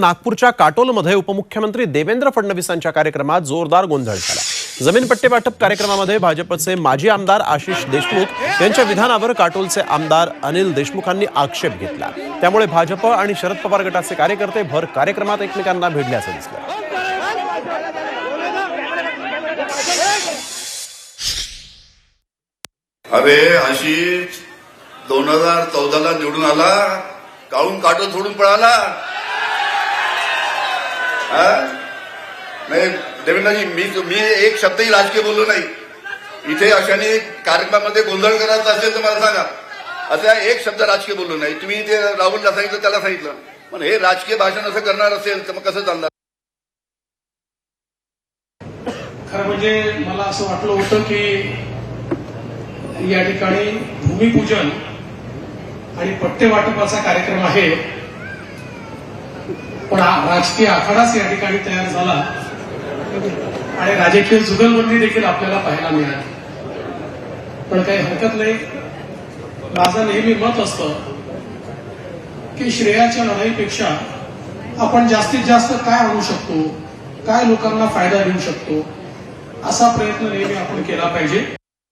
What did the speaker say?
नागपूरच्या काटोलमध्ये उपमुख्यमंत्री देवेंद्र फडणवीसांच्या कार्यक्रमात जोरदार गोंधळ झाला. जमीन पट्टे वाटप कार्यक्रमामध्ये भाजपचे माजी आमदार आशिष देशमुख यांच्या विधानावर काटोलचे आमदार अनिल देशमुखांनी आक्षेप घेतला. त्यामुळे भाजप आणि शरद पवार गटाचे कार्यकर्ते भर कार्यक्रमात एकमेकांना भिडल्याचं दिसलं. अरे आशिष दोन हजार चौदाला निवडून आला काढून काटो सोडून पळाला? नाही देवेंद्रजी मी मी एक शब्दही राजकीय बोललो नाही. इथे अशाने कार्यक्रमामध्ये गोंधळ करायचा असेल तर मला सांगा. आता एक शब्द राजकीय बोललो नाही. तुम्ही ते राहुलला सांगितलं त्याला सांगितलं. पण हे राजकीय भाषण असं करणार असेल तर मग कसं चालणार? खरं म्हणजे मला असं वाटलं होतं की या ठिकाणी भूमिपूजन आणि पट्टे वाटपाचा कार्यक्रम आहे. पण राजकीय आखाडाच या ठिकाणी तयार झाला. आणि राजकीय जुगलबंदी देखील आपल्याला पाहायला मिळाली. पण काही हरकत नाही. माझं नेहमी मत असतं की श्रेयाच्या लढाईपेक्षा आपण जास्तीत जास्त काय आणू शकतो? काय लोकांना फायदा देऊ शकतो? असा प्रयत्न नेहमी आपण केला पाहिजे.